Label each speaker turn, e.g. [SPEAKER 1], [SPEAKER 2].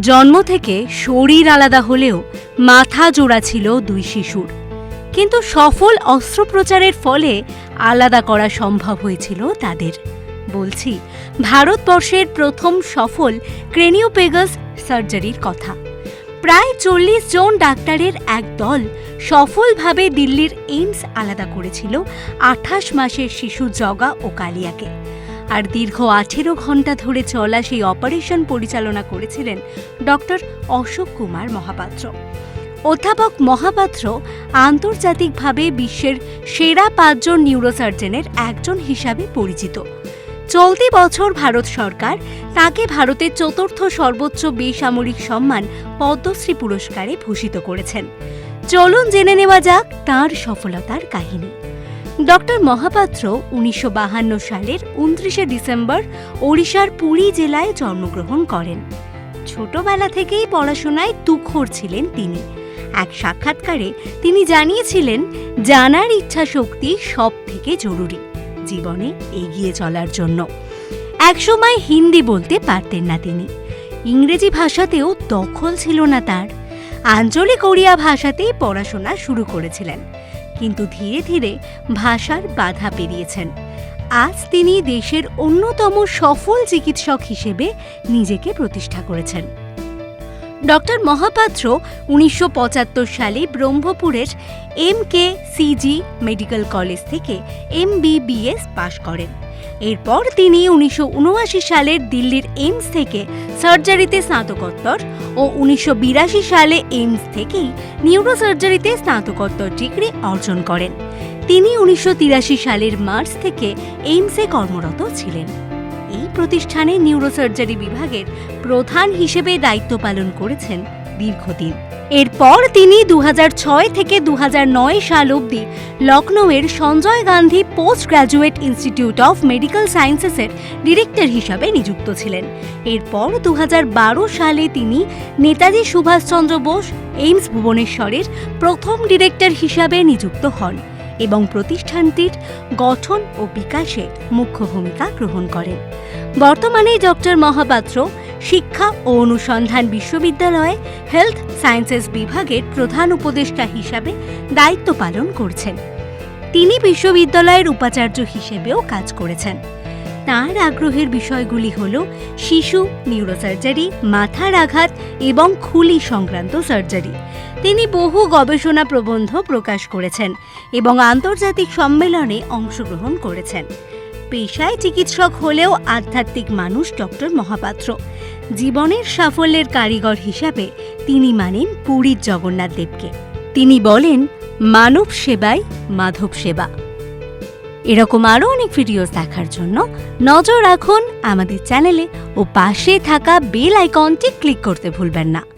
[SPEAKER 1] জন্ম থেকে শরীর আলাদা হলেও মাথা জোড়া ছিল দুই শিশুর। কিন্তু সফল অস্ত্রোপচারের ফলে আলাদা করা সম্ভব হয়েছিল তাদের। বলছি, ভারতবর্ষের প্রথম সফল ক্রেনিওপেগাস সার্জারির কথা। প্রায় চল্লিশ জন ডাক্তারের এক দল সফলভাবে দিল্লির এইমস আলাদা করেছিল আঠাশ মাসের শিশু জগা ও কালিয়াকে। আর দীর্ঘ আঠেরো ঘণ্টা ধরে চলা সেই অপারেশন পরিচালনা করেছিলেন ডক্টর অশোক কুমার মহাপাত্র। অধ্যাপক মহাপাত্র আন্তর্জাতিকভাবে বিশ্বের সেরা পাঁচজন নিউরোসার্জনের একজন হিসাবে পরিচিত। চলতি বছর ভারত সরকার তাকে ভারতের চতুর্থ সর্বোচ্চ বেসামরিক সম্মান পদ্মশ্রী পুরস্কারে ভূষিত করেছেন। চলুন জেনে নেওয়া যাক তার সফলতার কাহিনী। ডক্টর মহাপাত্র উনিশশো সালের উনত্রিশে ডিসেম্বর ওড়িশার পুরী জেলায় জন্মগ্রহণ করেন। ছোটবেলা থেকেই পড়াশোনায় তুখোর ছিলেন তিনি। এক সাক্ষাৎকারে তিনি জানিয়েছিলেন, জানার ইচ্ছা শক্তি সব থেকে জরুরি, জীবনে এগিয়ে চলার জন্য। একসময় হিন্দি বলতে পারতেন না তিনি। ইংরেজি ভাষাতেও দখল ছিল না তার। আঞ্চলিক ওড়িয়া ভাষাতেই পড়াশোনা শুরু করেছিলেন। কিন্তু ধীরে ধীরে ভাষার বাধা পেরিয়েছেন। আজ তিনি দেশের অন্যতম সফল চিকিৎসক হিসেবে নিজেকে প্রতিষ্ঠা করেছেন। ডক্টর মহাপাত্র উনিশশো পঁচাত্তর সালে ব্রহ্মপুরের M K C G medical college থেকে এমবিবিএস পাশ করেন। এরপর তিনি উনিশশো উনআশি সালের দিল্লির এইমস থেকে সার্জারিতে স্নাতকোত্তর ও উনিশশো বিরাশি সালে এইমস থেকেই নিউরোসার্জারিতে স্নাতকোত্তর ডিগ্রি অর্জন করেন। তিনি উনিশশো তিরাশি সালের মার্চ থেকে এইমসে কর্মরত ছিলেন। এই প্রতিষ্ঠানে নিউরোসার্জারি বিভাগের প্রধান হিসেবে দায়িত্ব পালন করেছেন দীর্ঘদিন। এরপর তিনি দু হাজার ছয় থেকে দু হাজার নয় সাল অবধি লখনৌয়ের Sanjay Gandhi postgraduate institute of medical সায়েন্সেসের director হিসাবে নিযুক্ত ছিলেন। এরপর দু হাজার বারো সালে তিনি নেতাজি সুভাষচন্দ্র বোস, এইমস ভুবনেশ্বরের প্রথম ডিরেক্টর হিসাবে নিযুক্ত হন। এবং প্রতিষ্ঠানটির গঠন ও বিকাশে মুখ্য ভূমিকা গ্রহণ করেন। বর্তমানে ডক্টর মহাপাত্র শিক্ষা ও অনুসন্ধান বিশ্ববিদ্যালয়ে হেলথ সায়েন্সেস বিভাগের প্রধান উপদেষ্টা হিসাবে দায়িত্ব পালন করছেন। তিনি বিশ্ববিদ্যালয়ের উপাচার্য হিসেবেও কাজ করেছেন। তার আগ্রহের বিষয়গুলি হল শিশু নিউরোসার্জারি মাথার আঘাত এবং খুলি সংক্রান্ত সার্জারি তিনি বহু গবেষণা প্রবন্ধ প্রকাশ করেছেন এবং আন্তর্জাতিক সম্মেলনে অংশগ্রহণ করেছেন। পেশায় চিকিৎসক হলেও আধ্যাত্মিক মানুষ ডক্টর মহাপাত্র। জীবনের সাফল্যের কারিগর হিসাবে তিনি মানেন পুরীর জগন্নাথ দেবকে। তিনি বলেন, মানব সেবাই মাধব সেবা। এরকম আরও অনেক ভিডিওস দেখার জন্য নজর রাখুন আমাদের চ্যানেলে ও পাশে থাকা বেল আইকনটি ক্লিক করতে ভুলবেন না।